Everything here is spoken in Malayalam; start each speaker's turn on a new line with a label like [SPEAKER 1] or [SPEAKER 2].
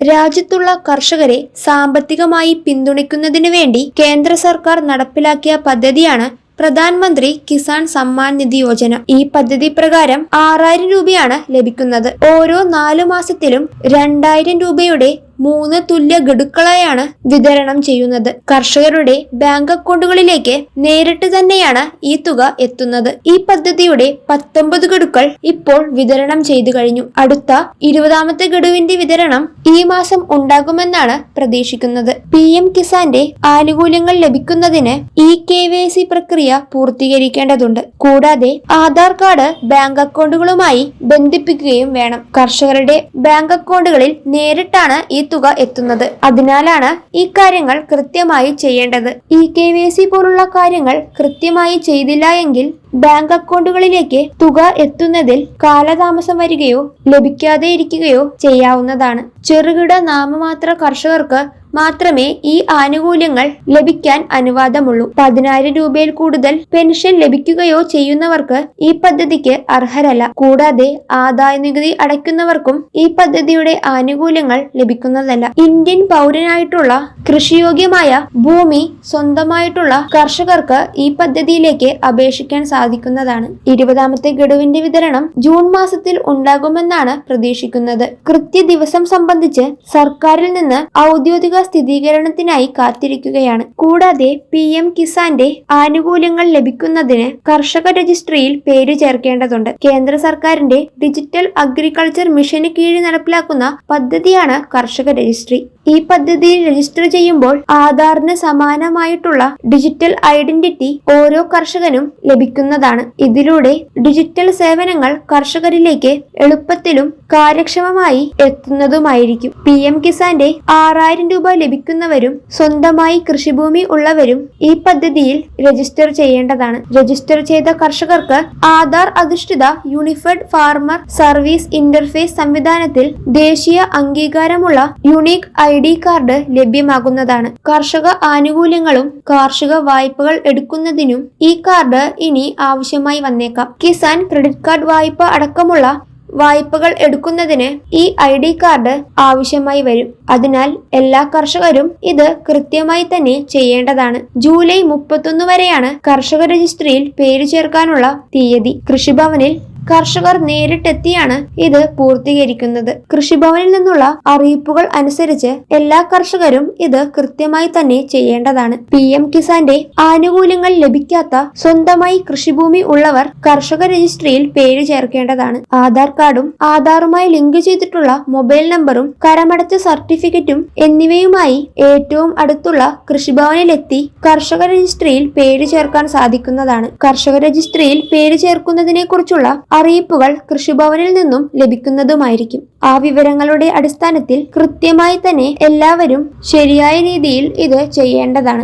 [SPEAKER 1] രാജ്യത്തുള്ള കർഷകരെ സാമ്പത്തികമായി പിന്തുണയ്ക്കുന്നതിനു വേണ്ടി കേന്ദ്ര സർക്കാർ നടപ്പിലാക്കിയ പദ്ധതിയാണ് പ്രധാനമന്ത്രി കിസാൻ സമ്മാൻ നിധി യോജന. ഈ പദ്ധതി പ്രകാരം ആറായിരം രൂപയാണ് ലഭിക്കുന്നത്. ഓരോ നാലു മാസത്തിലും രണ്ടായിരം രൂപയുടെ മൂന്ന് തുല്യ ഗഡുക്കളായാണ് വിതരണം ചെയ്യുന്നത്. കർഷകരുടെ ബാങ്ക് അക്കൗണ്ടുകളിലേക്ക് നേരിട്ട് തന്നെയാണ് ഈ തുക എത്തുന്നത്. ഈ പദ്ധതിയുടെ പത്തൊമ്പത് ഗഡുക്കൾ ഇപ്പോൾ വിതരണം ചെയ്തു കഴിഞ്ഞു. അടുത്ത ഇരുപതാമത്തെ ഗഡുവിന്റെ വിതരണം ഈ മാസം ഉണ്ടാകുമെന്നാണ് പ്രതീക്ഷിക്കുന്നത്. പി എം കിസാന്റെ ആനുകൂല്യങ്ങൾ ലഭിക്കുന്നതിന് ഇ കെ വൈ സി പ്രക്രിയ പൂർത്തീകരിക്കേണ്ടതുണ്ട്. കൂടാതെ ആധാർ കാർഡ് ബാങ്ക് അക്കൗണ്ടുകളുമായി ബന്ധിപ്പിക്കുകയും വേണം. കർഷകരുടെ ബാങ്ക് അക്കൗണ്ടുകളിൽ നേരിട്ടാണ് ഈ തുക എത്തുന്നത്. അതിനാലാണ് ഈ കാര്യങ്ങൾ കൃത്യമായി ചെയ്യേണ്ടത്. ഇ കെ വി സി പോലുള്ള കാര്യങ്ങൾ കൃത്യമായി ചെയ്തില്ല എങ്കിൽ ബാങ്ക് അക്കൗണ്ടുകളിലേക്ക് തുക എത്തുന്നതിൽ കാലതാമസം വരികയോ ലഭിക്കാതെ ഇരിക്കുകയോ ചെയ്യാവുന്നതാണ്. ചെറുകിട നാമമാത്ര കർഷകർക്ക് മാത്രമേ ഈ ആനുകൂല്യങ്ങൾ ലഭിക്കാൻ അനുവാദമുള്ളൂ. പതിനായിരം രൂപയിൽ കൂടുതൽ പെൻഷൻ ലഭിക്കുകയോ ചെയ്യുന്നവർക്ക് ഈ പദ്ധതിക്ക് അർഹരല്ല. കൂടാതെ ആദായ നികുതി അടയ്ക്കുന്നവർക്കും ഈ പദ്ധതിയുടെ ആനുകൂല്യങ്ങൾ ലഭിക്കുന്നതല്ല. ഇന്ത്യൻ പൗരനായിട്ടുള്ള കൃഷിയോഗ്യമായ ഭൂമി സ്വന്തമായിട്ടുള്ള കർഷകർക്ക് ഈ പദ്ധതിയിലേക്ക് അപേക്ഷിക്കാൻ സാധിക്കുന്നതാണ്. ഇരുപതാമത്തെ ഗഡുവിന്റെ വിതരണം ജൂൺ മാസത്തിൽ ഉണ്ടാകുമെന്നാണ് പ്രതീക്ഷിക്കുന്നത്. കൃത്യ ദിവസം സംബന്ധിച്ച് സർക്കാരിൽ നിന്ന് ഔദ്യോഗിക സ്ഥിരീകരണത്തിനായി കാത്തിരിക്കുകയാണ്. കൂടാതെ പി എം കിസാന്റെ ആനുകൂല്യങ്ങൾ ലഭിക്കുന്നതിന് കർഷക രജിസ്ട്രിയിൽ പേര് ചേർക്കേണ്ടതുണ്ട്. കേന്ദ്ര സർക്കാരിന്റെ ഡിജിറ്റൽ അഗ്രികൾച്ചർ മിഷന് കീഴിൽ നടപ്പിലാക്കുന്ന പദ്ധതിയാണ് കർഷക രജിസ്ട്രി. ഈ പദ്ധതിയിൽ രജിസ്റ്റർ ചെയ്യുമ്പോൾ ആധാറിന് സമാനമായിട്ടുള്ള ഡിജിറ്റൽ ഐഡന്റിറ്റി ഓരോ കർഷകനും ലഭിക്കുന്നതാണ്. ഇതിലൂടെ ഡിജിറ്റൽ സേവനങ്ങൾ കർഷകരിലേക്ക് എളുപ്പത്തിലും കാര്യക്ഷമമായി എത്തുന്നതുമായിരിക്കും. പി എം കിസാന്റെ ആറായിരം രൂപ ലഭിക്കുന്നവരും സ്വന്തമായി കൃഷിഭൂമി ഉള്ളവരും ഈ പദ്ധതിയിൽ രജിസ്റ്റർ ചെയ്യേണ്ടതാണ്. രജിസ്റ്റർ ചെയ്ത കർഷകർക്ക് ആധാർ അധിഷ്ഠിത യൂണിഫൈഡ് ഫാർമർ സർവീസ് ഇന്റർഫേസ് സംവിധാനത്തിൽ ദേശീയ അംഗീകാരമുള്ള യുണീക് ഐ ഡി കാർഡ് ലഭ്യമാകുന്നതാണ്. കർഷക ആനുകൂല്യങ്ങളും കാർഷിക വായ്പകൾ എടുക്കുന്നതിനും ഈ കാർഡ് ഇനി ആവശ്യമായി വന്നേക്കാം. കിസാൻ ക്രെഡിറ്റ് കാർഡ് വായ്പ അടക്കമുള്ള വായ്പകൾ എടുക്കുന്നതിന് ഈ ഐ ഡി കാർഡ് ആവശ്യമായി വരും. അതിനാൽ എല്ലാ കർഷകരും ഇത് കൃത്യമായി തന്നെ ചെയ്യേണ്ടതാണ്. ജൂലൈ മുപ്പത്തൊന്ന് വരെയാണ് കർഷക രജിസ്ട്രിയിൽ പേര് ചേർക്കാനുള്ള തീയതി. കൃഷിഭവനിൽ കർഷകർ നേരിട്ടെത്തിയാണ് ഇത് പൂർത്തീകരിക്കുന്നത്. കൃഷിഭവനിൽ നിന്നുള്ള അറിയിപ്പുകൾ അനുസരിച്ച് എല്ലാ കർഷകരും ഇത് കൃത്യമായി തന്നെ ചെയ്യേണ്ടതാണ്. പി എം കിസാന്റെ ആനുകൂല്യങ്ങൾ ലഭിക്കാത്ത സ്വന്തമായി കൃഷിഭൂമി ഉള്ളവർ കർഷക രജിസ്ട്രിയിൽ പേര് ചേർക്കേണ്ടതാണ്. ആധാർ കാർഡും ആധാറുമായി ലിങ്ക് ചെയ്തിട്ടുള്ള മൊബൈൽ നമ്പറും കരമടച്ച സർട്ടിഫിക്കറ്റും എന്നിവയുമായി ഏറ്റവും അടുത്തുള്ള കൃഷിഭവനിലെത്തി കർഷക രജിസ്ട്രിയിൽ പേര് ചേർക്കാൻ സാധിക്കുന്നതാണ്. കർഷക രജിസ്ട്രിയിൽ പേര് ചേർക്കുന്നതിനെ കുറിച്ചുള്ള അറിയിപ്പുകൾ കൃഷിഭവനിൽ നിന്നും ലഭിക്കുന്നതുമായിരിക്കും. ആ വിവരങ്ങളുടെ അടിസ്ഥാനത്തിൽ കൃത്യമായി തന്നെ എല്ലാവരും ശരിയായ രീതിയിൽ ഇത് ചെയ്യേണ്ടതാണ്.